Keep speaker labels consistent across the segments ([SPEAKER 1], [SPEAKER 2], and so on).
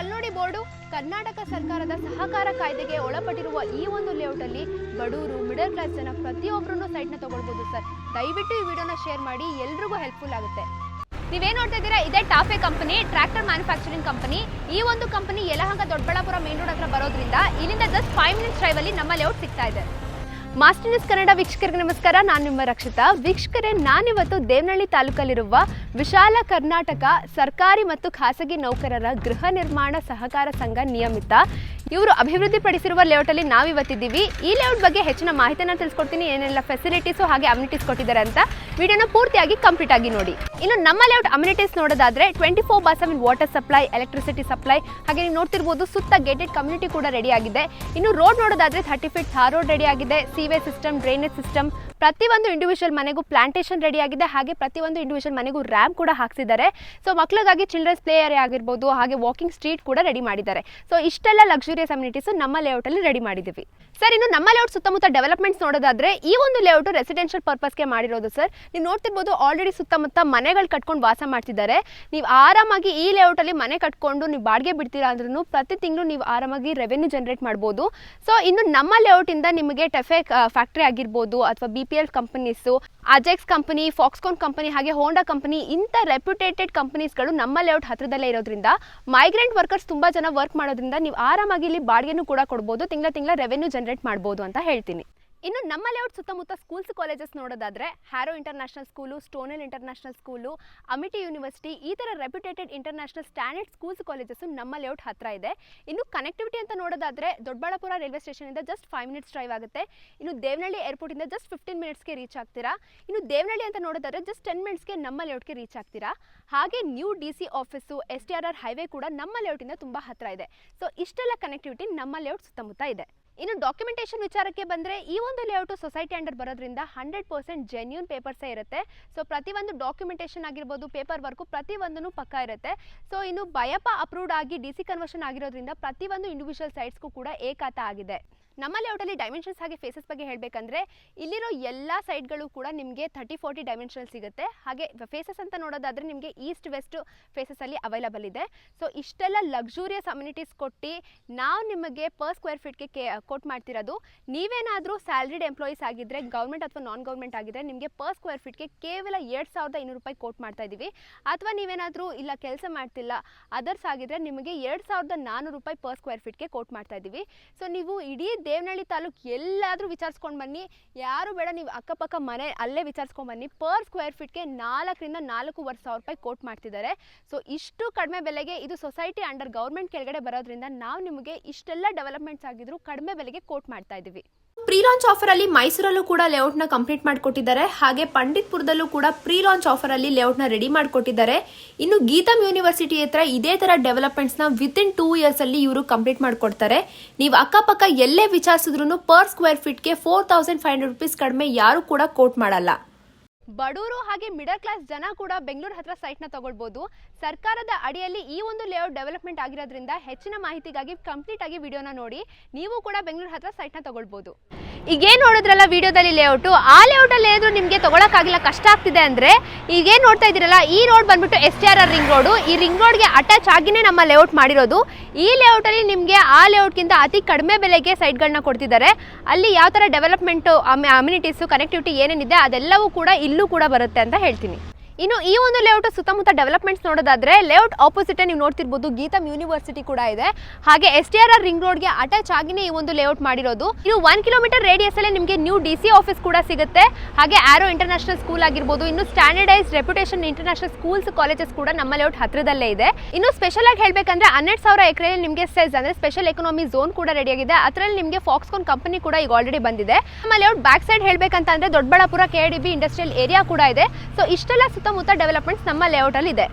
[SPEAKER 1] ಅಲ್ಲಿ ನೋಡಿ ಬೋರ್ಡು ಕರ್ನಾಟಕ ಸರ್ಕಾರದ ಸಹಕಾರ ಕಾಯ್ದೆಗೆ ಒಳಪಟ್ಟಿರುವ ಈ ಒಂದು ಲೇಔಟ್ ಅಲ್ಲಿ ಬಡೂರು, ಮಿಡಲ್ ಕ್ಲಾಸ್ ಜನ ಪ್ರತಿಯೊಬ್ಬರೂ ಸೈಟ್ನ ತಗೊಳ್ಬೋದು ಸರ್. ದಯವಿಟ್ಟು ಈ ವಿಡಿಯೋನ ಶೇರ್ ಮಾಡಿ, ಎಲ್ರಿಗೂ ಹೆಲ್ಪ್ಫುಲ್ ಆಗುತ್ತೆ. ನೀವೇನ್ ನೋಡ್ತಾ ಇದ್ದೀರಾ? ಇದೇ TAFE company, tractor manufacturing company. ಈ ಒಂದು company Yelahanka Doddaballapur main road ಹತ್ರ ಬರೋದ್ರಿಂದ ಇಲ್ಲಿಂದ ಜಸ್ಟ್ ಫೈವ್ ಮಿನಿಟ್ಸ್ ಡ್ರೈವ್ ಅಲ್ಲಿ ನಮ್ಮ ಲೇಔಟ್ ಸಿಗ್ತಾ ಇದೆ. ಮಾಸ್ಟರ್ ಕನ್ನಡ ವೀಕ್ಷಕರಿಗೆ ನಮಸ್ಕಾರ. ನಾನು ನಿಮ್ಮ ರಕ್ಷಿತಾ. ವೀಕ್ಷಕರೇ, ನಾನಿವತ್ತು ದೇವನಹಳ್ಳಿ ತಾಲೂಕಲ್ಲಿರುವ ವಿಶಾಲ ಕರ್ನಾಟಕ ಸರ್ಕಾರಿ ಮತ್ತು ಖಾಸಗಿ ನೌಕರರ ಗೃಹ ನಿರ್ಮಾಣ ಸಹಕಾರ ಸಂಘ ನಿಯಮಿತ. ಇವರು ಅಭಿವೃದ್ಧಿಪಡಿಸಿರುವ ಲೇಔಟಲ್ಲಿ ನಾವಿವತ್ತಿದ್ದೀವಿ. ಈ ಲೇಔಟ್ ಬಗ್ಗೆ ಹೆಚ್ಚಿನ ಮಾಹಿತಿಯನ್ನು ತಿಳಿಸ್ಕೊಡ್ತೀನಿ. ಏನೆಲ್ಲ ಫೆಸಿಲಿಟೀಸು ಹಾಗೆ ಅಮ್ಯುನಿಟೀಸ್ ಕೊಟ್ಟಿದ್ದಾರೆ ಅಂತ ವಿಡಿಯೋನ ಪೂರ್ತಿಯಾಗಿ ಕಂಪ್ಲೀಟ್ ಆಗಿ ನೋಡಿ. ಇನ್ನು ನಮ್ಮ ಲೇಔಟ್ ಅಮ್ಯುನಿಟೀಸ್ ನೋಡೋದಾದ್ರೆ twenty four bar seven water supply electricity supply ಹಾಗೆ ನೀವು ನೋಡ್ತಿರ್ಬೋದು ಸುತ್ತ ಗೇಟೆಡ್ ಕಮ್ಯುನಿಟಿ ಕೂಡ ರೆಡಿ ಆಗಿದೆ. ಇನ್ನು ರೋಡ್ ನೋಡೋದಾದ್ರೆ thirty feet tar road ready ಆಗಿದೆ. ಸೀವೇಜ್ ಸಿಸ್ಟಮ್ ಡ್ರೈನೇಜ್ ಸಿಸ್ಟಮ್ ಪ್ರತಿಯೊಂದು ಇಂಡಿವಿಜುವಲ್ ಮನೆಗೂ ಪ್ಲಾಂಟೇಶನ್ ರೆಡಿ ಆಗಿದೆ. ಹಾಗೆ ಪ್ರತಿಯೊಂದು ಇಂಡಿವಿಜುವಲ್ ಮನೆಗೂ ರ್ಯಾಮ್ ಕೂಡ ಹಾಕ್ಸಿದ್ದಾರೆ. ಸೊ ಮಕ್ಕಳಿಗಾಗಿ ಚಿಲ್ಡ್ರನ್ಸ್ ಪ್ಲೇ ಏರಿಯಾ ಆಗಿರ್ಬೋದು, ಹಾಗೆ ವಾಕಿಂಗ್ ಸ್ಟ್ರೀಟ್ ಕೂಡ ರೆಡಿ ಮಾಡಿದ್ದಾರೆ. ಸೊ ಇಷ್ಟೆಲ್ಲ ಲಕ್ಸುರಿಯಸ್ ಅಮ್ಯುನಿಟೀಸ್ ನಮ್ಮ ಲೇಔಟಲ್ಲಿ ರೆಡಿ ಮಾಡಿದ್ದೀವಿ. ಸರ್ ಇನ್ನು ನಮ್ಮ ಲೇಔಟ್ ಸುತ್ತಮುತ್ತ ಡೆವಲಪ್ಮೆಂಟ್ಸ್ ನೋಡೋದಾದ್ರೆ, ಈ ಒಂದು ಲೇಔಟ್ ರೆಸಿಡೆನ್ಷಿಯಲ್ ಪರ್ಪಸ್ಗೆ ಮಾಡಿರೋದು ಸರ್ ನೀವು ನೋಡ್ತಿರ್ಬೋದು ಆಲ್ರೆಡಿ ಸುತ್ತಮುತ್ತ ಮನೆಗಳು ಕಟ್ಕೊಂಡು ವಾಸ ಮಾಡ್ತಿದ್ದಾರೆ. ನೀವು ಆರಾಮಾಗಿ ಈ ಲೇಔಟಲ್ಲಿ ಮನೆ ಕಟ್ಕೊಂಡು ನೀವು ಬಾಡಿಗೆ ಬಿಡ್ತೀರಾ ಅಂದ್ರೂ ಪ್ರತಿ ತಿಂಗಳು ನೀವು ಆರಾಮಾಗಿ ರೆವೆನ್ಯೂ ಜನರೇಟ್ ಮಾಡ್ಬೋದು. ಸೊ ಇನ್ನು ನಮ್ಮ ಲೇಔಟಿಂದ ನಿಮಗೆ ಟೆಫೆ ಫ್ಯಾಕ್ಟ್ರಿ ಆಗಿರ್ಬೋದು ಅಥವಾ B L companies Ajax company Foxconn company ಹಾಗೆ ಹೋಂಡಾ ಕಂಪನಿ ಇಂಥ ರೆಪ್ಯುಟೇಟೆಡ್ ಕಂಪನೀಸ್ಗಳು ನಮ್ಮ ಲೇಔಟ್ ಹತ್ರದಲ್ಲೇ ಇರೋದ್ರಿಂದ ಮೈಗ್ರೆಂಟ್ ವರ್ಕರ್ಸ್ ತುಂಬ ಜನ ವರ್ಕ್ ಮಾಡೋದ್ರಿಂದ ನೀವು ಆರಾಮಾಗಿ ಇಲ್ಲಿ ಬಾಡಿಗೆನೂ ಕೂಡ ಕೊಡ್ಬೋದು, ತಿಂಗಳ ತಿಂಗಳ ರೆವೆನ್ಯೂ ಜನರೇಟ್ ಮಾಡ್ಬೋದು ಅಂತ ಹೇಳ್ತೀನಿ. ಇನ್ನು ನಮ್ಮ ಲೇಔಟ್ ಸುತ್ತಮುತ್ತ ಸ್ಕೂಲ್ಸ್ ಕಾಲೇಜಸ್ ನೋಡೋದಾದ್ರೆ Harrow international school Stonehill international school Amity university ಈ ಥರ reputated international standard schools colleges ನಮ್ಮ ಲೇಔಟ್ ಹತ್ರ ಇದೆ. ಇನ್ನು ಕನೆಕ್ಟಿವಿಟಿ ಅಂತ ನೋಡೋದಾದ್ರೆ, ದೊಡ್ಡಬಳ್ಳಾಪುರ ರೈಲ್ವೆ ಸ್ಟೇಷನಿಂದ ಜಸ್ಟ್ ಫೈವ್ ಮಿನಿಟ್ಸ್ ಡ್ರೈವ್ ಆಗುತ್ತೆ. ಇನ್ನು ದೇವನಹಳ್ಳಿ ಏರ್ಪೋರ್ಟಿಂದ ಜಸ್ಟ್ ಫಿಫ್ಟೀನ್ ಮಿನಿಟ್ಸ್ಗೆ ರೀಚ್ ಆಗ್ತೀರಾ. ಇನ್ನು ದೇವನಹಳ್ಳಿ ಅಂತ ನೋಡೋದಾದ್ರೆ ಜಸ್ಟ್ ಟೆನ್ ಮಿನಿಟ್ಸ್ಗೆ ನಮ್ಮ ಲೇಔಟ್ಗೆ ರೀಚ್ ಆಗ್ತೀರಾ. ಹಾಗೆ new D C office S T R R highway ಕೂಡ ನಮ್ಮ ಲೇಔಟಿಂದ ತುಂಬ ಹತ್ರ ಇದೆ. ಸೊ ಇಷ್ಟೆಲ್ಲ ಕನೆಕ್ಟಿವಿಟಿ ನಮ್ಮ ಲೇಔಟ್ ಸುತ್ತಮುತ್ತ ಇದೆ. ಇನ್ನು ಡಾಕ್ಯುಮೆಂಟೇಷನ್ ವಿಚಾರಕ್ಕೆ ಬಂದರೆ ಈ ಒಂದು ಲೇಔಟು ಸೊಸೈಟಿ ಅಂಡರ್ ಬರೋದ್ರಿಂದ ಹಂಡ್ರೆಡ್ ಪರ್ಸೆಂಟ್ ಜೆನ್ಯೂನ್ ಪೇಪರ್ಸೇ ಇರುತ್ತೆ. ಸೊ ಪ್ರತಿಯೊಂದು ಡಾಕ್ಯುಮೆಂಟೇಷನ್ ಆಗಿರ್ಬೋದು ಪೇಪರ್ ವರ್ಕು ಪ್ರತಿಯೊಂದೂ ಪಕ್ಕ ಇರುತ್ತೆ. ಸೊ ಇನ್ನು ಬಯಪ ಅಪ್ರೂವ್ಡ್ ಆಗಿ ಡಿ ಸಿ ಕನ್ವರ್ಷನ್ ಆಗಿರೋದ್ರಿಂದ ಪ್ರತಿಯೊಂದು ಇಂಡಿವಿಜುವಲ್ ಸೈಟ್ಸ್ಗೂ ಕೂಡ ಏಕಾತ ಆಗಿದೆ. ನಮ್ಮ ಲೇಔಟಲ್ಲಿ ಡೈಮೆನ್ಷನ್ಸ್ ಹಾಗೆ ಫೇಸಸ್ ಬಗ್ಗೆ ಹೇಳಬೇಕಂದ್ರೆ, ಇಲ್ಲಿರೋ ಎಲ್ಲ ಸೈಡ್ಗಳು ಕೂಡ ನಿಮಗೆ ಥರ್ಟಿ ಫೋರ್ಟಿ ಡೈಮೆನ್ಷನ್ ಸಿಗುತ್ತೆ. ಹಾಗೆ ಫೇಸಸ್ ಅಂತ ನೋಡೋದಾದರೆ ನಿಮಗೆ ಈಸ್ಟ್ ವೆಸ್ಟ್ ಫೇಸಸಲ್ಲಿ ಅವೈಲಬಲ್ ಇದೆ. ಸೊ ಇಷ್ಟೆಲ್ಲ ಲಕ್ಸುರಿಯಸ್ ಅಮ್ಯುನಿಟೀಸ್ ಕೊಟ್ಟು ನಾವು ನಿಮಗೆ ಪರ್ ಸ್ಕ್ವೇರ್ ಫೀಟ್ಗೆ ಕೇ ಕೊಟ್ ಮಾಡ್ತಿರೋದು. ನೀವೇನಾದರೂ ಸ್ಯಾಲ್ರಿಡ್ ಎಂಪ್ಲಾಯೀಸ್ ಆಗಿದ್ದರೆ ಗೌರ್ಮೆಂಟ್ ಅಥವಾ ನಾನ್ ಗೌರ್ಮೆಂಟ್ ಆಗಿದ್ದರೆ ನಿಮಗೆ ಪರ್ ಸ್ಕ್ವೇರ್ ಫೀಟ್ಗೆ ಕೇವಲ ಎರಡು ಸಾವಿರದ ಇನ್ನೂರು ರೂಪಾಯಿ ಕೋಟ್ ಮಾಡ್ತಾ ಇದ್ದೀವಿ ಅಥವಾ ನೀವೇನಾದರೂ ಇಲ್ಲ ಕೆಲಸ ಮಾಡ್ತಿಲ್ಲ ಅದರ್ಸ್ ಆಗಿದ್ದರೆ ನಿಮಗೆ ಎರಡು ಸಾವಿರದ ನಾನ್ನೂರು ರೂಪಾಯಿ ಪರ್ ಸ್ಕ್ವೇರ್ ಫೀಟ್ಗೆ ಕೋಟ್ ಮಾಡ್ತಾ ಇದ್ದೀವಿ ಸೊ ನೀವು ಇಡೀ ದೇವನಹಳ್ಳಿ ತಾಲೂಕು ಎಲ್ಲಾದರೂ ವಿಚಾರಿಸ್ಕೊಂಡು ಬನ್ನಿ. ಯಾರು ಬೇಡ, ನೀವು ಅಕ್ಕಪಕ್ಕ ಮನೆ ಅಲ್ಲೇ ವಿಚಾರಿಸ್ಕೊಂಡು ಬನ್ನಿ. ಪರ್ ಸ್ಕ್ವೇರ್ ಫೀಟ್ಗೆ ನಾಲ್ಕರಿಂದ ನಾಲ್ಕೂವರೆ ಸಾವಿರ ರೂಪಾಯಿ ಕೋಟ್ ಮಾಡ್ತಿದ್ದಾರೆ. ಸೊ, ಇಷ್ಟು ಕಡಿಮೆ ಬೆಲೆಗೆ ಇದು ಸೊಸೈಟಿ ಅಂಡರ್ ಗೌರ್ಮೆಂಟ್ ಕೆಳಗಡೆ ಬರೋದ್ರಿಂದ ನಾವು ನಿಮಗೆ ಇಷ್ಟೆಲ್ಲ ಡೆವಲಪ್ಮೆಂಟ್ಸ್ ಆಗಿದ್ರು ಕಡಿಮೆ ಬೆಲೆಗೆ ಕೋಟ್ ಮಾಡ್ತಾ ಇದ್ದೀವಿ ಪ್ರೀ ಲಾಂಚ್ ಆಫರ್ ಅಲ್ಲಿ ಮೈಸೂರಲ್ಲೂ ಕೂಡ ಲೇಔಟ್ನ ಕಂಪ್ಲೀಟ್ ಮಾಡಿಕೊಟ್ಟಿದ್ದಾರೆ. ಹಾಗೆ ಪಂಡಿತ್ಪುರದಲ್ಲೂ ಕೂಡ ಪ್ರೀ ಲಾಂಚ್ ಆಫರ್ ಅಲ್ಲಿ ಲೇಔಟ್ನ ರೆಡಿ ಮಾಡಿಕೊಟ್ಟಿದ್ದಾರೆ. ಇನ್ನು ಗೀತಮ್ ಯೂನಿವರ್ಸಿಟಿ ಹತ್ರ ಇದೇ ತರ ಡೆವಲಪ್ಮೆಂಟ್ಸ್ನ ವಿತ್ ಇನ್ ಟೂ ಇಯರ್ಸ್ ಅಲ್ಲಿ ಇವರು ಕಂಪ್ಲೀಟ್ ಮಾಡಿಕೊಡ್ತಾರೆ. ನೀವು ಅಕ್ಕಪಕ್ಕ ಎಲ್ಲೇ ವಿಚಾರಿಸಿದ್ರು per square ಫೀಟ್ಗೆ four thousand five hundred rupees ಕಡಿಮೆ ಯಾರು ಕೂಡ ಕೋಟ್ ಮಾಡಲ್ಲ. ಬಡವರು ಹಾಗೆ ಮಿಡಲ್ ಕ್ಲಾಸ್ ಜನ ಕೂಡ ಬೆಂಗಳೂರು ಹತ್ರ ಸೈಟ್ನ ತಗೊಳ್ಬೋದು. ಸರ್ಕಾರದ ಅಡಿಯಲ್ಲಿ ಈ ಒಂದು ಲೇಔಟ್ ಡೆವಲಪ್ಮೆಂಟ್ ಆಗಿರೋದ್ರಿಂದ ಹೆಚ್ಚಿನ ಮಾಹಿತಿಗಾಗಿ ಕಂಪ್ಲೀಟ್ ಆಗಿ ವಿಡಿಯೋನ ನೋಡಿ. ನೀವು ಕೂಡ ಬೆಂಗಳೂರು ಹತ್ರ ಸೈಟ್ನ ತಗೊಳ್ಬೋದು. ಈಗೇನು ನೋಡಿದ್ರಲ್ಲ ವಿಡಿಯೋದಲ್ಲಿ ಲೇಔಟು ಆ ಲೇಔಟಲ್ಲಿ ಏನಾದರೂ ನಿಮಗೆ ತಗೊಳಕ್ಕಾಗಿಲ್ಲ, ಕಷ್ಟ ಆಗ್ತಿದೆ ಅಂದರೆ ಈಗೇನು ನೋಡ್ತಾ ಇದ್ದೀರಲ್ಲ, ಈ ರೋಡ್ ಬಂದ್ಬಿಟ್ಟು S T R R ring road ಈ ರಿಂಗ್ ರೋಡ್ಗೆ ಅಟ್ಯಾಚ್ ಆಗಿನೇ ನಮ್ಮ ಲೇಔಟ್ ಮಾಡಿರೋದು. ಈ ಲೇಔಟಲ್ಲಿ ನಿಮಗೆ ಆ ಲೇಔಟ್ಗಿಂತ ಅತಿ ಕಡಿಮೆ ಬೆಲೆಗೆ ಸೈಟ್ಗಳನ್ನ ಕೊಡ್ತಿದ್ದಾರೆ. ಅಲ್ಲಿ ಯಾವ ಥರ ಡೆವಲಪ್ಮೆಂಟು ಅಮ್ಯುನಿಟೀಸು ಕನೆಕ್ಟಿವಿಟಿ ಏನೇನಿದೆ ಅದೆಲ್ಲವೂ ಕೂಡ ಇಲ್ಲೂ ಕೂಡ ಬರುತ್ತೆ ಅಂತ ಹೇಳ್ತೀನಿ. ಇನ್ನು ಈ ಒಂದು ಲೇಔಟ್ ಸುತ್ತಮುತ್ತ ಡೆವಲಪ್ಮೆಂಟ್ಸ್ ನೋಡೋದಾದ್ರೆ ಲೇಔಟ್ ಆಪೋಸಿಟ್ ನೀವು ನೋಡ್ತಿರ್ಬೋದು, ಗೀತಮ್ ಯೂನಿವರ್ಸಿಟಿ ಕೂಡ ಇದೆ. ಹಾಗೆ S T R R ring ರೋಡ್ಗೆ ಅಟ್ಯಾಚ್ ಆಗಿನೇ ಈ ಒಂದು ಲೇಔಟ್ ಮಾಡಿರೋದು. ಇನ್ನು ಒನ್ ಕಿಲೋಮೀಟರ್ ರೇಡಿಯಸ್ ಅಲ್ಲಿ ನಿಮಗೆ ನ್ಯೂ ಡಿ ಸಿ ಆಫೀಸ್ ಕೂಡ ಸಿಗುತ್ತೆ. ಹಾಗೆ ಆರೋ ಇಂಟರ್ನ್ಯಾಷನಲ್ ಸ್ಕೂಲ್ ಆಗಿರ್ಬೋದು, ಇನ್ನು standardise reputation international schools colleges ಕೂಡ ನಮ್ಮ ಲೇಔಟ್ ಹತ್ರದಲ್ಲೇ ಇದೆ. ಇನ್ನು ಸ್ಪೆಷಲ್ ಆಗಿ ಹೇಳಬೇಕಂದ್ರೆ, ಹನ್ನೆರಡು ಸಾವಿರ ಎಕರೆಯಲ್ಲಿ ನಿಮಗೆ ಸೆಸ್ ಅಂದ್ರೆ ಸ್ಪೆಷಲ್ ಎಕನಾಮಿ ಝೋನ್ ಕೂಡ ರೆಡಿ ಆಗಿದೆ. ಅದರಲ್ಲಿ ನಿಮಗೆ ಫಾಕ್ಸ್ಕಾನ್ ಕಂಪನಿ ಕೂಡ ಈಗ ಆಲ್ರೆಡಿ ಬಂದಿದೆ. ನಮ್ಮ ಲೇಔಟ್ ಬ್ಯಾಕ್ ಸೈಡ್ ಹೇಳ್ಬೇಕಂತ ಅಂದ್ರೆ Doddaballapura K D B industrial area ಕೂಡ ಇದೆ. ಸೊ ಇಷ್ಟೆಲ್ಲ ಸುತ್ತಮುತ್ತ ಡೆವಲಪ್ಮೆಂಟ್ಸ್ ನಮ್ಮ ಲೇಔಟ್ ಅಲ್ಲಿ ಇದೆ.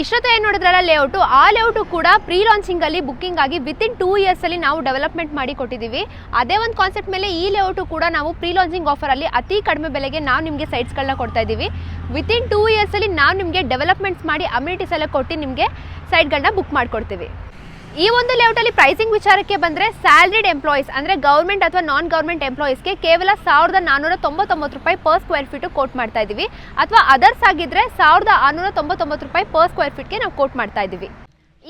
[SPEAKER 1] ಇಷ್ಟೊತ್ತು ಏನು ನೋಡಿದ್ರಲ್ಲ ಲೇಔಟು ಆ ಲೇಔಟು ಕೂಡ ಪ್ರೀ ಲಾಂಚಿಂಗ್ ಅಲ್ಲಿ ಬುಕ್ಕಿಂಗ್ ಆಗಿ ವಿತಿನ್ ಟೂ ಇಯರ್ಸ್ ಅಲ್ಲಿ ನಾವು ಡೆವಲಪ್ಮೆಂಟ್ ಮಾಡಿ ಕೊಟ್ಟಿದ್ದೀವಿ. ಅದೇ ಒಂದು ಕಾನ್ಸೆಪ್ಟ್ ಮೇಲೆ ಈ ಲೇಔಟು ಕೂಡ ನಾವು ಪ್ರೀ ಲಾಂಚಿಂಗ್ ಆಫರ್ ಅಲ್ಲಿ ಅತಿ ಕಡಿಮೆ ಬೆಲೆಗೆ ನಾವು ನಿಮಗೆ ಸೈಟ್ಸ್ಗಳನ್ನ ಕೊಡ್ತಾ ಇದ್ದೀವಿ. ವಿತ್ ಇನ್ ಟೂ ಇಯರ್ಸ್ ಅಲ್ಲಿ ನಾವು ನಿಮಗೆ ಡೆವಲಪ್ಮೆಂಟ್ಸ್ ಮಾಡಿ ಅಮ್ಯುನಿಟೀಸ್ ಎಲ್ಲ ಕೊಟ್ಟು ನಿಮಗೆ ಸೈಟ್ಗಳನ್ನ ಬುಕ್ ಮಾಡಿಕೊಡ್ತೀವಿ. ಈ ಒಂದು ಲೇಔಟಲ್ಲಿ ಪ್ರೈಸಿಂಗ್ ವಿಚಾರಕ್ಕೆ ಬಂದ್ರೆ ಸ್ಯಾಲ್ರಿಡ್ ಎಂಪ್ಲಾಯೀಸ್ ಅಂದ್ರೆ ಗೌರ್ಮೆಂಟ್ ಅಥವಾ ನಾನ್ ಗೌರ್ಮೆಂಟ್ ಎಂಪ್ಲಾಯೀಸ್ಗೆ ಕೇವಲ ಸಾವಿರದ ನಾನ್ನೂರ ತೊಂಬತ್ತೊಂಬತ್ತು ರೂಪಾಯಿ ಪರ್ ಸ್ಕ್ವೇರ್ ಫೀಟ್ ಕೋಟ್ ಮಾಡ್ತಾ ಇದ್ದೀವಿ ಅಥವಾ ಅದರ್ಸ್ ಆಗಿದ್ರೆ ಸಾವಿರದ ಆರುನೂರ ತೊಂಬತ್ತೊಂಬತ್ತು ರೂಪಾಯಿ ಪರ್ ಸ್ಕ್ವೇರ್ ಫೀಟ್ಗೆ ನಾವು ಕೋಟ್ ಮಾಡ್ತಾ ಇದ್ದೀವಿ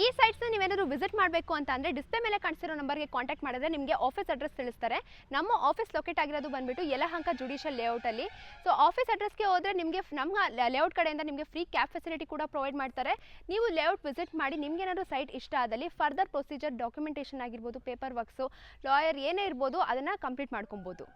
[SPEAKER 1] ಈ ಸೈಟ್ಸ್ನ ನೀವೇನಾದರೂ ವಿಸಿಟ್ ಮಾಡಬೇಕು ಅಂತ ಅಂದರೆ ಡಿಸ್ಪ್ಲೇ ಮೇಲೆ ಕಾಣಿಸಿರೋ ನಂಬರ್ಗೆ ಕಾಂಟ್ಯಾಕ್ಟ್ ಮಾಡಿದ್ರೆ ನಿಮಗೆ ಆಫೀಸ್ ಅಡ್ರೆಸ್ ತಿಳಿಸ್ತಾರೆ. ನಮ್ಮ ಆಫೀಸ್ ಲೊಕೇಟ್ ಆಗಿರೋದು ಬಂದುಬಿಟ್ಟು ಯಲಹಂಕ ಜುಡಿಷಿಯಲ್ ಲೇಔಟಲ್ಲಿ ಸೊ ಆಫೀಸ್ ಅಡ್ರೆಸ್ಗೆ ಹೋದರೆ ನಿಮಗೆ ನಮ್ಮ ಲೇಔಟ್ ಕಡೆಯಿಂದ ನಿಮಗೆ ಫ್ರೀ ಕ್ಯಾಬ್ ಫೆಸಿಲಿಟಿ ಕೂಡ ಪ್ರೊವೈಡ್ ಮಾಡ್ತಾರೆ. ನೀವು ಲೇಔಟ್ ವಿಸಿಟ್ ಮಾಡಿ ನಿಮ್ಗೇನಾದ್ರು ಸೈಟ್ ಇಷ್ಟ ಆದಲ್ಲಿ ಫರ್ದರ್ ಪ್ರೊಸೀಜರ್ ಡಾಕ್ಯುಮೆಂಟೇಷನ್ ಆಗಿರ್ಬೋದು ಪೇಪರ್ ವರ್ಕ್ಸು ಲಾಯರ್ ಏನೇ ಇರ್ಬೋದು, ಅದನ್ನು ಕಂಪ್ಲೀಟ್ ಮಾಡ್ಕೊಬೋದು.